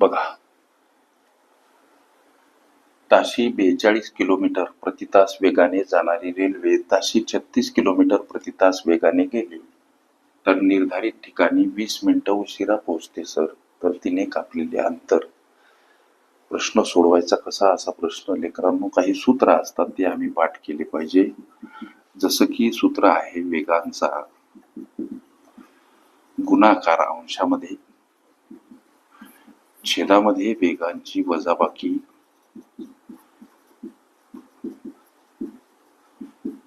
बघा. ताशी बेचाळीस किलोमीटर प्रति तास वेगाने जाणारी रेल्वे ताशी छत्तीस किलोमीटर प्रति तास वेगाने गेली. तर निर्धारित ठिकाणी वीस मिनिटं उशिरा पोहोचते सर. तर तिने कापलेले अंतर. प्रश्न सोडवायचा कसा असा प्रश्न? लेकरांनो काही सूत्र असतात ते आम्ही पाठ केले पाहिजे. जसं की सूत्र आहे वेगांचा गुणाकार अंशामध्ये. छेदामध्ये वेगांची वजाबाकी.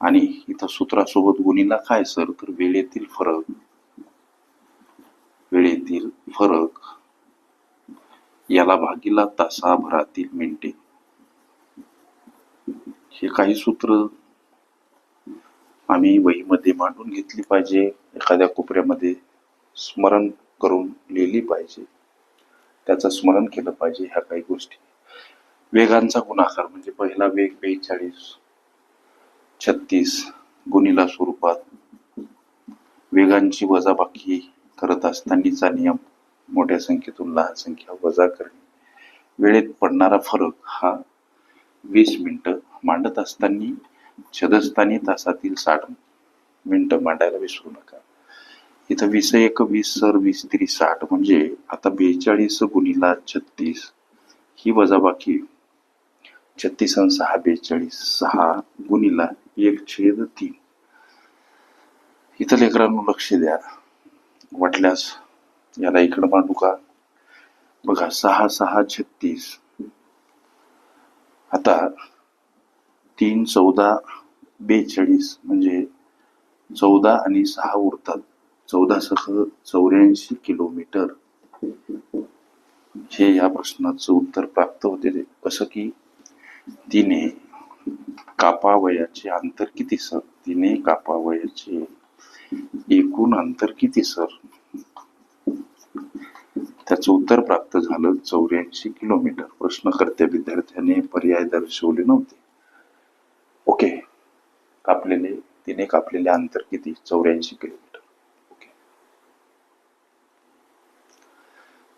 आणि इथं सूत्रासोबत गुणीला काय सर? तर वेळेतील फरक. वेळेतील फरक. याला भागीला तासाभरातील मिनिटे. हे काही सूत्र आम्ही वहीमध्ये मांडून घेतली पाहिजे. एखाद्या कोपऱ्यामध्ये स्मरण करून लिहिली पाहिजे. त्याचं स्मरण केलं पाहिजे ह्या काही गोष्टी. वेगांचा गुणाकार म्हणजे पहिला वेग बेचाळीस छत्तीस गुणीला स्वरूपात. वेगांची वजाबाकी करत असतानाचा नियम मोठ्या संख्येतून लहान संख्या वजा करणे. वेळेत पडणारा फरक हा वीस मिनिटं मांडत असताना छदस्थानी तासातील साठ मिनिटं मांडायला विसरू नका. इथं वीस एक वीस सर वीस त्रिक साठ म्हणजे आता बेचाळीस गुणिला छत्तीस ही वजाबाकी छत्तीस आणि सहा बेचाळीस सहा गुणिला एक छेद तीन. इथं लेकरांनो लक्ष द्या. वाटल्यास याला इकडं मांडू का? बघा सहा सहा छत्तीस. आता तीन चौदा बेचाळीस म्हणजे चौदा आणि सहा उरतात. चौदासह चौऱ्याऐंशी किलोमीटर. हे या प्रश्नाचं उत्तर प्राप्त होते ते. कसं की तिने कापावयाचे अंतर किती सर? तिने कापावयाचे एकूण अंतर किती सर? त्याचं उत्तर प्राप्त झालं चौऱ्याऐंशी किलोमीटर. प्रश्नकर्त्या विद्यार्थ्याने पर्याय दर्शवले नव्हते. ओके. कापलेले तिने कापलेले अंतर किती? चौऱ्याऐंशी किलो.